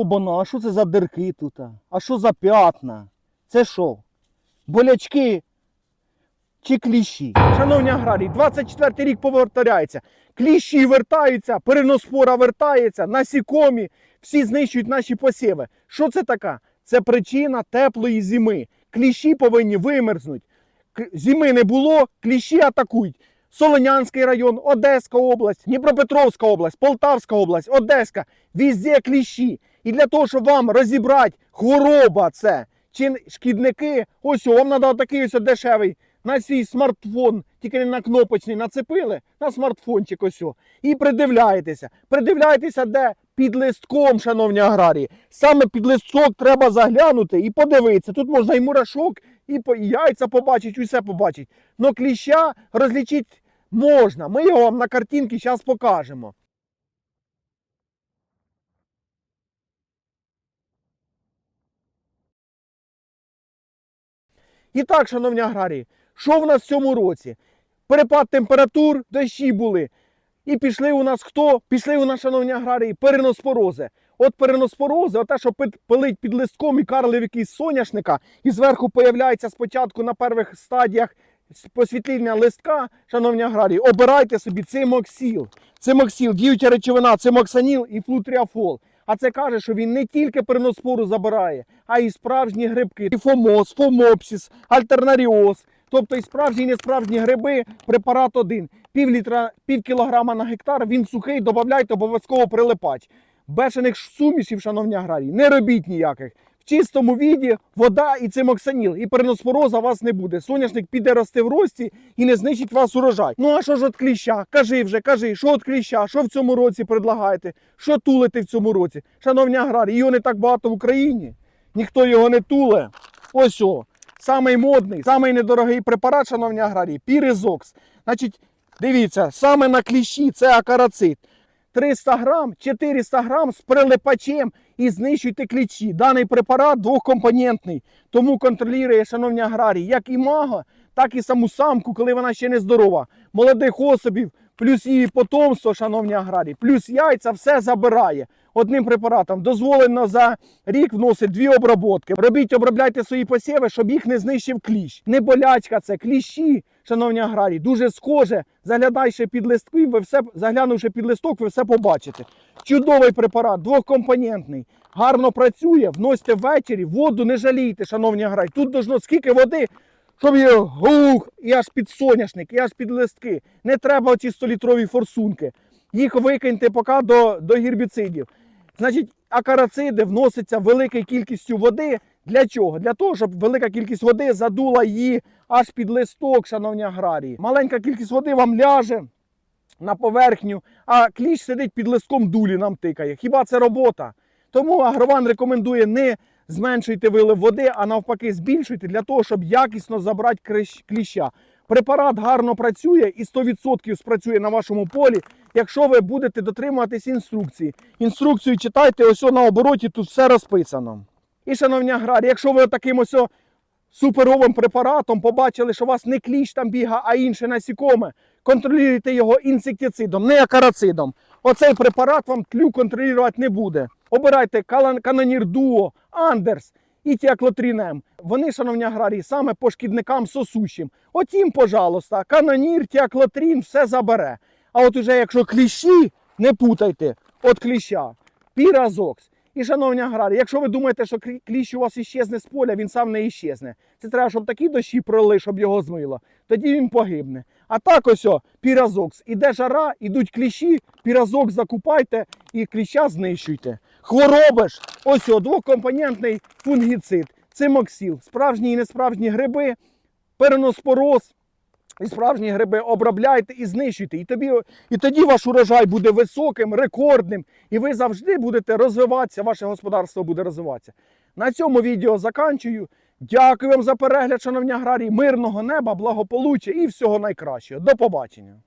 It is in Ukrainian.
Обана, а що це за дирки тут? А що за п'ятна? Це що? Болячки чи кліщі? Шановні аграрії, 24 рік повторяється. Кліщі вертаються, переноспора вертається, насікомі, всі знищують наші посіви. Що це така? Це причина теплої зими. Кліщі повинні вимерзнути. Зими не було, кліщі атакують. Солонянський район, Одеська область, Дніпропетровська область, Полтавська область, Одеська. Везде кліщі. І для того, щоб вам розібрати, хвороба це чи шкідники, ось вам треба такий ось дешевий на свій смартфон, тільки не на кнопочний, нацепили на смартфончик ось. І придивляєтеся. Придивляєтеся, де під листком, шановні аграрії. Саме під листок треба заглянути і подивитися. Тут можна і мурашок, і, яйця побачити, усе побачить. Но кліща розлічити можна. Ми його вам на картинці зараз покажемо. І так, шановні аграрії, що в нас в цьому році? Перепад температур, дощі були. І пішли у нас хто? Пішли у нас, шановні аграрії, переноспорози. От переноспорози, оте, що пит- пилить під листком і карлив якийсь соняшника, і зверху появляється спочатку на перших стадіях посвітління листка, шановні аграрії, обирайте собі цимоксіл. Цимоксіл, діюча речовина, цимоксаніл і флутріафол. А це каже, що він не тільки переноспору забирає, а й справжні грибки. І фомос, фомопсіс, альтернаріоз. Тобто і справжні і несправжні гриби, препарат один. Пів літра, пів кілограма на гектар, він сухий, додавайте обов'язково прилипач. Бешених сумішів, шановні аграрії, не робіть ніяких. В чистому віді вода і цимоксаніл, і переноспороза вас не буде. Соняшник піде рости в рості і не знищить вас урожай. Ну а що ж от кліща? Кажи вже, кажи, що от кліща, що в цьому році предлагаєте? Що тулите в цьому році? Шановні аграрії, його не так багато в Україні. Ніхто його не туле. Ось о. Самий модний, самий недорогий препарат, шановні аграрії, піризокс. Значить, дивіться, саме на кліщі це акарацит. 300 грам, 400 грам з прилипачем і знищуйте клічі. Даний препарат двохкомпонентний, тому контролює, шановні аграрії, як і мага, так і саму самку, коли вона ще не здорова. Молодих особів, плюс її потомство, шановні аграрії, плюс яйця, все забирає. Одним препаратом дозволено за рік вносити дві обробки. Робіть, обробляйте свої посіви, щоб їх не знищив кліщ. Не болячка це, кліщі, шановні аграрії, дуже схоже. Заглядайше під листки, ви все заглянувши під листок, ви все побачите. Чудовий препарат, двохкомпонентний, гарно працює. Вносьте ввечері, воду не жалійте, шановні аграрії. Тут должно скільки води, щоб її гух, і аж під соняшник, і аж під листки. Не треба оці 100-літрові форсунки. Їх викиньте поки до, до гербіцидів. Значить, акарациди вносяться великою кількістю води. Для чого? Для того, щоб велика кількість води задула її аж під листок, шановні аграрії. Маленька кількість води вам ляже на поверхню, а кліщ сидить під листком дулі нам тикає. Хіба це робота? Тому агрован рекомендує не зменшуйте вилив води, а навпаки, збільшуйте для того, щоб якісно забрати кліща. Препарат гарно працює і 100% спрацює на вашому полі, якщо ви будете дотримуватись інструкції. Інструкцію читайте, ось на обороті тут все розписано. І, шановні аграрії, якщо ви таким ось суперовим препаратом побачили, що у вас не кліщ там бігає, а інше насікоме, контролюйте його інсектицидом, не акарацидом. Оцей препарат вам тлю контролювати не буде. Обирайте канонір дуо, андерс і тіаклотрінем. Вони, шановні аграрії, саме по шкідникам сосущим. От їм, пожалуйста, канонір, тіаклотрін все забере. А от уже якщо кліщі, не путайте, от кліща, піразокс. І, шановні аграрії, якщо ви думаєте, що клі- кліщ у вас іщезне з поля, він сам не іщезне. Це треба, щоб такі дощі пролили, щоб його змило. Тоді він погибне. А так ось о, піразокс. Іде жара, ідуть кліщі, піразок закупайте і кліща знищуйте. Хвороби ж, ось о, двокомпонентний фунгіцид, цимоксіл, справжні і несправжні гриби, переноспороз. І справжні гриби обробляйте і знищуйте. І, тобі, і тоді ваш урожай буде високим, рекордним, і ви завжди будете розвиватися, ваше господарство буде розвиватися. На цьому відео заканчую. Дякую вам за перегляд, шановні аграрії, мирного неба, благополуччя і всього найкращого. До побачення.